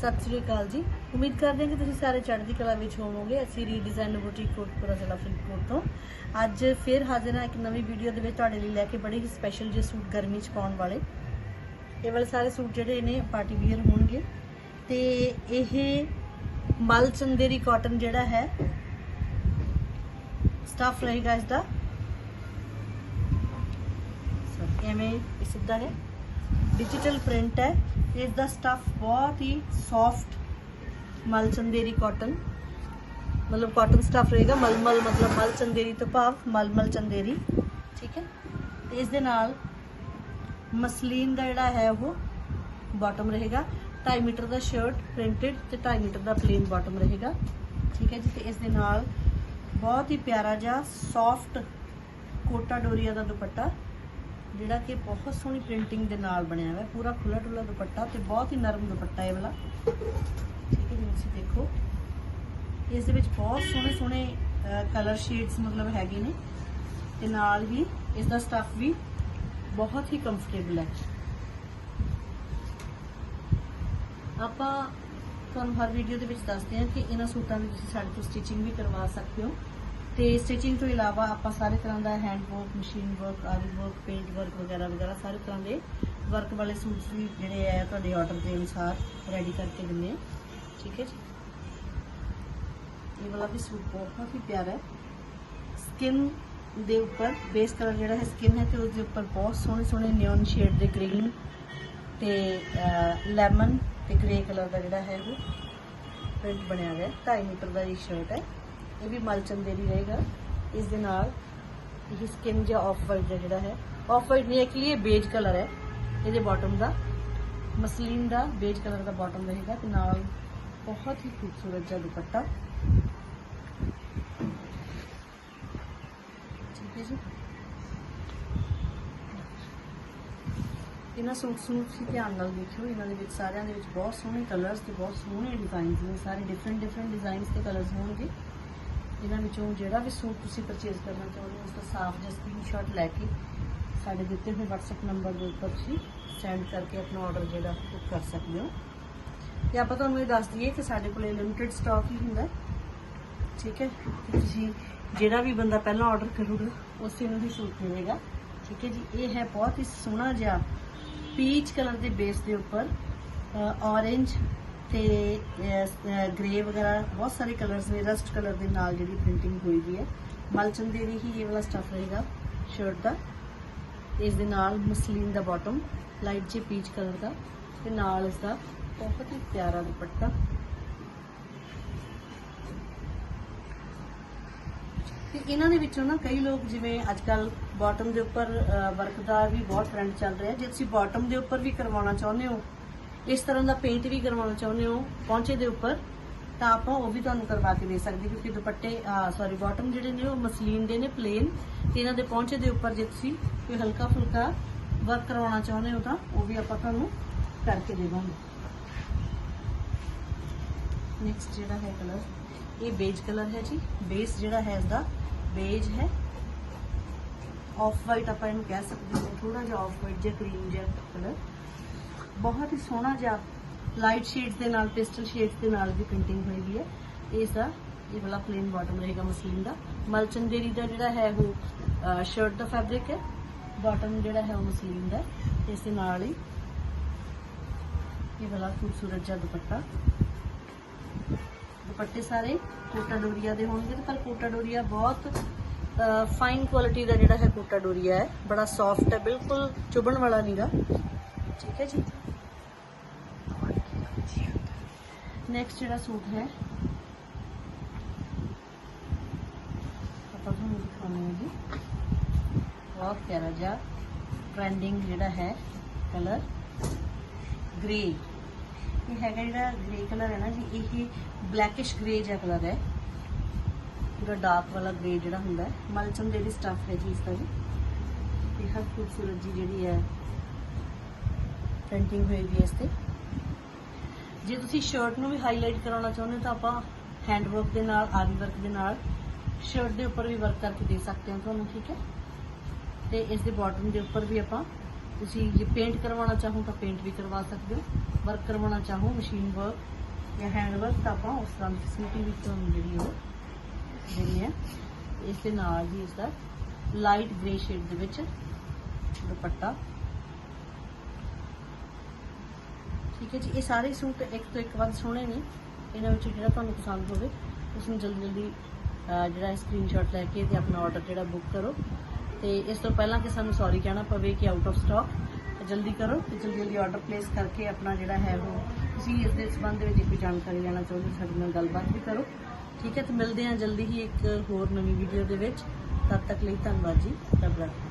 ਸਤਿ ਸ੍ਰੀ ਅਕਾਲ ਜੀ। ਉਮੀਦ ਕਰਦੇ ਹਾਂ ਕਿ ਤੁਸੀਂ ਸਾਰੇ ਚੜ੍ਹਦੀ ਕਲਾ ਵਿੱਚ ਹੋਵੋਗੇ। ਅਸੀਂ ਰੀਡਿਜ਼ਾਈਨ ਬੁਟੀਕ ਕੋਟਪੁਰਾ ਜ਼ਿਲ੍ਹਾ ਫਰੀਦਕੋਟ ਤੋਂ। ਅੱਜ ਫਿਰ ਹਾਜ਼ਰ ਹਾਂ ਇੱਕ ਨਵੀਂ ਵੀਡੀਓ ਦੇ ਵਿੱਚ ਤੁਹਾਡੇ ਲਈ ਲੈ ਕੇ ਬੜੇ ਹੀ ਸਪੈਸ਼ਲ ਜਿਹੇ ਸੂਟ ਗਰਮੀ 'ਚ ਪਾਉਣ ਵਾਲੇ। ਇਹ ਵਾਲੇ ਸਾਰੇ ਸੂਟ ਜਿਹੜੇ ਨੇ ਪਾਰਟੀ ਵੀਅਰ ਹੋਣਗੇ। ਤੇ ਇਹ ਮਲ ਚੰਦੇਰੀ ਕਾਟਨ ਜਿਹੜਾ ਹੈ ਸਟਫ ਰਹੇਗਾ ਇਸ ਦਾ ਐਵੇਂ ਇਹ ਸਿੱਧਾ ਹੈ। ਡਿਜੀਟਲ ਪ੍ਰਿੰਟ ਹੈ। ਇਸ ਦਾ ਸਟਫ ਬਹੁਤ ਹੀ ਸੌਫਟ ਮਲ ਚੰਦੇਰੀ ਕਾਟਨ ਮਤਲਬ ਕਾਟਨ ਸਟਫ ਰਹੇਗਾ, ਮਲਮਲ ਮਤਲਬ ਮਲ ਚੰਦੇਰੀ ਤੋਂ ਭਾਵ ਮਲਮਲ ਚੰਦੇਰੀ, ਠੀਕ ਹੈ? ਤੇ ਇਸ ਦੇ ਨਾਲ ਮਸਲੀਨ ਦਾ ਜਿਹੜਾ ਹੈ ਉਹ ਬਾਟਮ ਰਹੇਗਾ 2.5 ਮੀਟਰ ਦਾ ਸ਼ਰਟ ਪ੍ਰਿੰਟਡ ਤੇ 2.5 ਮੀਟਰ ਦਾ ਪਲੇਨ ਬਾਟਮ ਰਹੇਗਾ, ਠੀਕ ਹੈ ਜੀ? ਤੇ ਇਸ ਦੇ ਨਾਲ ਬਹੁਤ ਹੀ ਪਿਆਰਾ ਜਿਹਾ ਸੌਫਟ ਕੋਟਾ ਡੋਰੀਆ ਦਾ ਦੁਪੱਟਾ ਜਿਹੜਾ ਕਿ ਬਹੁਤ ਸੋਹਣੀ ਪ੍ਰਿੰਟਿੰਗ ਦੇ ਨਾਲ ਬਣਿਆ ਹੋਇਆ, ਪੂਰਾ ਖੁੱਲਾ ਡੁੱਲਾ ਦੁਪੱਟਾ ਤੇ ਬਹੁਤ ਹੀ ਨਰਮ ਦੁਪੱਟਾ ਇਹ ਵਾਲਾ। ਠੀਕ ਹੈ ਜੀ, ਤੁਸੀਂ ਦੇਖੋ। ਇਸ ਦੇ ਵਿੱਚ ਬਹੁਤ ਸੋਹਣੇ ਸੋਹਣੇ ਕਲਰ ਸ਼ੇਡਸ ਮਤਲਬ ਹੈਗੇ ਨੇ। ਤੇ ਨਾਲ ਹੀ ਇਸ ਦਾ ਸਟੱਫ ਵੀ ਬਹੁਤ ਹੀ ਕੰਫਰਟੇਬਲ ਹੈ। ਆਪਾਂ ਤੁਹਾਨੂੰ ਹਰ ਵੀਡੀਓ ਦੇ ਵਿੱਚ ਦੱਸਦੇ ਹਾਂ ਕਿ ਇਹਨਾਂ ਸੂਟਾਂ ਦੀ ਤੁਸੀਂ ਸਾਡੇ ਤੋਂ ਸਟਿਚਿੰਗ ਵੀ ਕਰਵਾ ਸਕਦੇ ਹੋ। ਤੇ ਸਟਿਚਿੰਗ ਤੋਂ ਇਲਾਵਾ ਆਪਾਂ ਸਾਰੇ ਤਰ੍ਹਾਂ ਦਾ hand work machine work aari work paint work ਵਗੈਰਾ ਵਗੈਰਾ ਸਾਰੇ ਤਰ੍ਹਾਂ ਦੇ ਵਰਕ ਵਾਲੇ ਸੂਟਸ ਵੀ ਜਿਹੜੇ ਆ ਤੁਹਾਡੇ ਆਰਡਰ ਦੇ ਅਨੁਸਾਰ ਰੈਡੀ ਕਰਕੇ ਦਿੰਦੇ ਹਾਂ। ਠੀਕ ਹੈ ਜੀ? ਇਹ ਵਾਲਾ ਵੀ ਸੂਟ ਬਹੁਤ ਹੀ ਪਿਆਰਾ ਹੈ। ਸਕਿਨ ਦੇ ਉੱਪਰ ਬੇਸ ਕਲਰ ਜਿਹੜਾ ਹੈ ਸਕਿਨ ਹੈ ਤੇ ਉਸ ਦੇ ਉੱਪਰ ਬਹੁਤ ਸੋਹਣੇ ਸੋਹਣੇ ਨਿਓਨ ਸ਼ੇਡ ਦੇ ਗ੍ਰੀਨ ਤੇ ਲੈਮਨ ਤੇ ਗ੍ਰੇ ਕਲਰ ਦਾ ਜਿਹੜਾ ਹੈ ਉਹ ਪ੍ਰਿੰਟ ਬਣਿਆ ਹੋਇਆ ਹੈ। 2.5 ਮੀਟਰ ਦਾ ਇਹ ਸ਼ਰਟ ਹੈ। ਇਹ ਵੀ ਮਲਚਨ ਦੇ ਰਹੇਗਾ। ਇਸ ਦੇ ਨਾਲ ਇਹ ਸਕਿਨ ਜਿਹਾ ਆਫ ਵਾਈਟ ਜਿਹੜਾ ਹੈ। ਆਫ ਵਾਈਟ ਨਹੀਂ ਐਕਚੁਅਲੀ ਇਹ ਬੇਜ ਕਲਰ ਹੈ। ਇਹਦੇ ਬਾਟਮ ਦਾ ਮਸਲੀਨ ਦਾ ਬੇਜ ਕਲਰ ਦਾ ਬਾਟਮ ਰਹੇਗਾ ਤੇ ਨਾਲ ਬਹੁਤ ਹੀ ਖੂਬਸੂਰਤ ਜਿਹਾ ਦੁਪੱਟਾ। ਠੀਕ ਹੈ ਜੀ। ਇਹਨਾਂ ਸੂਟਸ ਨੂੰ ਤੁਸੀਂ ਧਿਆਨ ਨਾਲ ਦੇਖਿਓ। ਇਹਨਾਂ ਦੇ ਵਿੱਚ ਸਾਰਿਆਂ ਦੇ ਵਿੱਚ ਬਹੁਤ ਸੋਹਣੇ ਕਲਰਸ ਤੇ ਬਹੁਤ ਸੋਹਣੇ ਡਿਜ਼ਾਈਨਸ ਨੇ। ਸਾਰੇ ਡਿਫਰੈਂਟ ਡਿਫਰੈਂਟ ਡਿਜ਼ਾਈਨਸ ਤੇ ਕਲਰਸ ਹੋਣਗੇ। ਜਿਨ੍ਹਾਂ ਵਿੱਚੋਂ ਜਿਹੜਾ ਵੀ ਸੂਟ ਤੁਸੀਂ ਪਰਚੇਜ਼ ਕਰਨਾ ਚਾਹੁੰਦੇ ਹੋ ਉਸ ਦਾ ਸਾਫ਼ ਜਿਹਾ ਸਕਰੀਨਸ਼ਾਟ ਲੈ ਕੇ ਸਾਡੇ ਦਿੱਤੇ ਹੋਏ WhatsApp ਨੰਬਰ ਦੇ ਉੱਪਰ ਤੁਸੀਂ ਸੈਂਡ ਕਰਕੇ ਆਪਣਾ ਆਰਡਰ ਜਿਹੜਾ ਬੁੱਕ ਕਰ ਸਕਦੇ ਹੋ। ਤੇ ਆਪਾਂ ਤੁਹਾਨੂੰ ਇਹ ਦੱਸ ਦਈਏ ਕਿ ਸਾਡੇ ਕੋਲੇ ਲਿਮਿਟਿਡ ਸਟਾਕ ਹੀ ਹੁੰਦਾ। ਠੀਕ ਹੈ? ਤੁਸੀਂ ਜਿਹੜਾ ਵੀ ਬੰਦਾ ਪਹਿਲਾਂ ਆਰਡਰ ਕਰੂਗਾ, ਉਸੇ ਨੂੰ ਹੀ ਸੂਟ ਮਿਲੇਗਾ। ਠੀਕ ਹੈ ਜੀ? ਇਹ ਹੈ ਬਹੁਤ ਹੀ ਸੋਹਣਾ ਜਿਹਾ ਪੀਚ ਕਲਰ ਦੇ ਬੇਸ ਦੇ ਉੱਪਰ ਔਰੇਂਜ ਤੇ ਗ੍ਰੇ ਵਗੈਰਾ, ਬਹੁਤ ਸਾਰੇ ਕਲਰਸ ਨੇ ਰਸਟ ਕਲਰ ਦੇ ਨਾਲ ਜਿਹੜੀ ਪ੍ਰਿੰਟਿੰਗ ਹੋਈ ਵੀ ਹੈ। ਮਲਚਨ ਦੇ ਹੀ ਇਹ ਵਾਲਾ ਸਟਫ ਰਹੇਗਾ ਸ਼ਰਟ ਦਾ। ਇਸ ਦੇ ਨਾਲ ਮਸਲੀਨ ਦਾ ਬਾਟਮ ਲਾਈਟ ਜਿਹੇ ਪੀਚ ਕਲਰ ਦਾ, ਤੇ ਨਾਲ ਇਸ ਦਾ ਬਹੁਤ ਹੀ ਪਿਆਰਾ ਦੁਪੱਟਾ। ਤੇ ਇਹਨਾਂ ਦੇ ਵਿੱਚੋਂ ਨਾ ਕਈ ਲੋਕ ਜਿਵੇਂ ਅੱਜ ਕੱਲ ਬਾਟਮ ਦੇ ਉੱਪਰ ਵਰਕ ਦਾ ਵੀ ਬਹੁਤ ਟ੍ਰੈਂਡ ਚੱਲ ਰਿਹਾ। ਜੇ ਤੁਸੀਂ ਬਾਟਮ ਦੇ ਉੱਪਰ ਵੀ ਕਰਵਾਉਣਾ ਚਾਹੁੰਦੇ ਹੋ ਇਸ ਤਰ੍ਹਾਂ ਦਾ ਪੇਂਟ ਵੀ ਕਰਵਾਉਣਾ ਚਾਹੁੰਦੇ ਹੋ ਪਹੁੰਚੇ ਦੇ ਉੱਪਰ, ਤਾਂ ਆਪਾਂ ਉਹ ਵੀ ਤੁਹਾਨੂੰ ਕਰਵਾ ਕੇ ਦੇ ਸਕਦੇ ਕਿਉਂਕਿ ਦੁਪੱਟੇ ਸੌਰੀ ਬਾਟਮ ਜਿਹੜੇ ਨੇ ਉਹ ਮਸਲੀਨ ਦੇ ਨੇ ਪਲੇਨ ਤੇ ਇਹਨਾਂ ਦੇ ਪਹੁੰਚੇ ਦੇ ਉੱਪਰ ਜੇ ਤੁਸੀਂ ਕੋਈ ਹਲਕਾ ਫੁਲਕਾ ਵਰਕ ਕਰਵਾਉਣਾ ਚਾਹੁੰਦੇ ਹੋ ਤਾਂ ਉਹ ਵੀ ਆਪਾਂ ਤੁਹਾਨੂੰ ਕਰਕੇ ਦੇਵਾਂਗੇ। ਨੈਕਸਟ ਜਿਹੜਾ ਹੈ ਕਲਰ ਇਹ ਬੇਜ ਕਲਰ ਹੈ ਜੀ। ਬੇਸ ਜਿਹੜਾ ਹੈ ਇਸਦਾ ਬੇਜ ਹੈ। ਆਫ ਵਾਈਟ ਆਪਾਂ ਇਹਨੂੰ ਕਹਿ ਸਕਦੇ ਹਾਂ ਥੋੜਾ ਜਿਹਾ ਆਫ ਵਾਈਟ ਜਿਹਾ ਕਰੀਮ ਜਿਹਾ ਕਲਰ ਬਹੁਤ ਹੀ ਸੋਹਣਾ ਜਿਹਾ ਲਾਈਟ ਸ਼ੇਡਸ ਦੇ ਨਾਲ ਪਿਸਟਲ ਸ਼ੇਡਸ ਦੇ ਨਾਲ ਵੀ ਪ੍ਰਿੰਟਿੰਗ ਹੋਈ ਵੀ ਹੈ। ਇਸ ਦਾ ਇਹ ਵਾਲਾ ਪਲੇਨ ਬਾਟਮ ਰਹੇਗਾ ਮਸਲੀਨ ਦਾ। ਮਲਚੰਦੇਰੀ ਦਾ ਜਿਹੜਾ ਹੈ ਉਹ ਸ਼ਰਟ ਦਾ ਫੈਬਰਿਕ ਹੈ। ਬਾਟਮ ਜਿਹੜਾ ਹੈ ਉਹ ਮਸਲੀਨ ਦਾ ਇਸ ਦੇ ਨਾਲ ਹੀ ਇਹ ਵਾਲਾ ਖੂਬਸੂਰਤ ਜਿਹਾ ਦੁਪੱਟਾ। ਦੁਪੱਟੇ ਸਾਰੇ ਕੋਟਾ ਡੋਰੀਆ ਦੇ ਹੋਣਗੇ ਪਰ ਕੋਟਾ ਡੋਰੀਆ ਬਹੁਤ ਫਾਈਨ ਕੁਆਲਿਟੀ ਦਾ ਜਿਹੜਾ ਹੈ ਕੋਟਾ ਡੋਰੀਆ ਹੈ। ਬੜਾ ਸੌਫਟ ਹੈ, ਬਿਲਕੁਲ ਚੁਭਣ ਵਾਲਾ ਨਹੀਂਗਾ ਠੀਕ ਹੈ ਜੀ? ਨੈਕਸਟ ਜਿਹੜਾ ਸੂਟ ਹੈ, ਆਪਾਂ ਤੁਹਾਨੂੰ ਦਿਖਾਉਂਦੇ ਹਾਂ ਜੀ। ਬਹੁਤ ਪਿਆਰਾ ਜਿਹਾ ਟ੍ਰੈਂਡਿੰਗ ਜਿਹੜਾ ਹੈ ਕਲਰ ਗ੍ਰੇ ਇਹ ਹੈਗਾ ਜਿਹੜਾ ਗ੍ਰੇ ਕਲਰ ਹੈ ਨਾ ਜੀ, ਇਹ ਬਲੈਕਿਸ਼ ਗ੍ਰੇ ਜਿਹਾ ਕਲਰ ਹੈ। ਪੂਰਾ ਡਾਰਕ ਵਾਲਾ ਗ੍ਰੇ ਜਿਹੜਾ ਹੁੰਦਾ ਹੈ। ਮਲਚਮ ਜਿਹੜੀ ਸਟਫ ਹੈ ਜੀ ਇਸ ਦਾ ਜੀ। ਇਹ ਹਰ ਖੂਬਸੂਰਤ ਜੀ ਜਿਹੜੀ ਹੈ ਪ੍ਰਿੰਟਿੰਗ ਹੋਈ ਵੀ ਇਸ ਤੇ। ਜੇ ਤੁਸੀਂ ਸ਼ਰਟ ਨੂੰ ਵੀ ਹਾਈਲਾਈਟ ਕਰਾਉਣਾ ਚਾਹੁੰਦੇ ਹੋ ਤਾਂ ਆਪਾਂ ਹੈਂਡ ਵਰਕ ਦੇ ਨਾਲ ਆਰੀ ਵਰਕ ਦੇ ਨਾਲ ਸ਼ਰਟ ਦੇ ਉੱਪਰ ਵੀ ਵਰਕ ਕਰਕੇ ਦੇ ਸਕਦੇ ਹਾਂ ਤੁਹਾਨੂੰ, ਠੀਕ ਹੈ? ਤੇ ਇਸ ਦੇ ਬਾਟਮ ਦੇ ਉੱਪਰ ਵੀ ਆਪਾਂ ਤੁਸੀਂ ਜੇ ਪੇਂਟ ਕਰਵਾਉਣਾ ਚਾਹੋ ਤਾਂ ਪੇਂਟ ਵੀ ਕਰਵਾ ਸਕਦੇ ਹੋ। ਵਰਕ ਕਰਵਾਉਣਾ ਚਾਹੋ ਮਸ਼ੀਨ ਵਰਕ ਜਾਂ ਹੈਂਡ ਵਰਕ ਤਾਂ ਆਪਾਂ ਉਸ ਤਰ੍ਹਾਂ ਦੀ ਫੈਸਿਲਿਟੀ ਵੀ ਤੁਹਾਨੂੰ ਜਿਹੜੀ ਉਹ ਦਿੰਦੇ ਆ ਇਸ ਦੇ ਨਾਲ ਹੀ ਇਸ ਦਾ ਲਾਈਟ ਗ੍ਰੇ ਸ਼ੇਡ ਦੇ ਵਿੱਚ ਦੁਪੱਟਾ ਠੀਕ ਹੈ ਜੀ ਇਹ ਸਾਰੇ ਸੂਟ ਇੱਕ ਤੋਂ ਇੱਕ ਵੱਧ ਸੋਹਣੇ ਨੇ। ਇਹਨਾਂ ਵਿੱਚ ਜਿਹੜਾ ਤੁਹਾਨੂੰ ਪਸੰਦ ਹੋਵੇ ਉਸ ਨੂੰ ਜਲਦੀ ਜਲਦੀ ਅਹ, ਜਿਹੜਾ ਸਕਰੀਨਸ਼ਾਟ ਲੈ ਕੇ ਤੇ ਆਪਣਾ ਆਰਡਰ ਜਿਹੜਾ ਬੁੱਕ ਕਰੋ। ਤੇ ਇਸ ਤੋਂ ਪਹਿਲਾਂ ਕਿ ਸਾਨੂੰ ਸੌਰੀ ਕਹਿਣਾ ਪਵੇ ਕਿ ਆਊਟ ਆਫ ਸਟਾਕ ਜਲਦੀ ਕਰੋ ਤੇ ਜਲਦੀ ਜਲਦੀ ਆਰਡਰ ਪਲੇਸ ਕਰਕੇ ਆਪਣਾ ਜਿਹੜਾ ਹੈ ਉਹ ਤੁਸੀਂ ਇਸ ਦੇ ਸੰਬੰਧ ਵਿੱਚ ਕੋਈ ਜਾਣਕਾਰੀ ਲੈਣਾ ਚਾਹੁੰਦੇ ਹੋ ਸਾਡੇ ਨਾਲ ਗੱਲਬਾਤ ਵੀ ਕਰੋ। ਠੀਕ ਹੈ ਤੇ ਮਿਲਦੇ ਹਾਂ ਜਲਦੀ ਹੀ ਇੱਕ ਹੋਰ ਨਵੀਂ ਵੀਡੀਓ ਦੇ ਵਿੱਚ। ਤਦ ਤੱਕ ਲਈ ਧੰਨਵਾਦ ਜੀ ਰੱਬ ਰੱਖੇ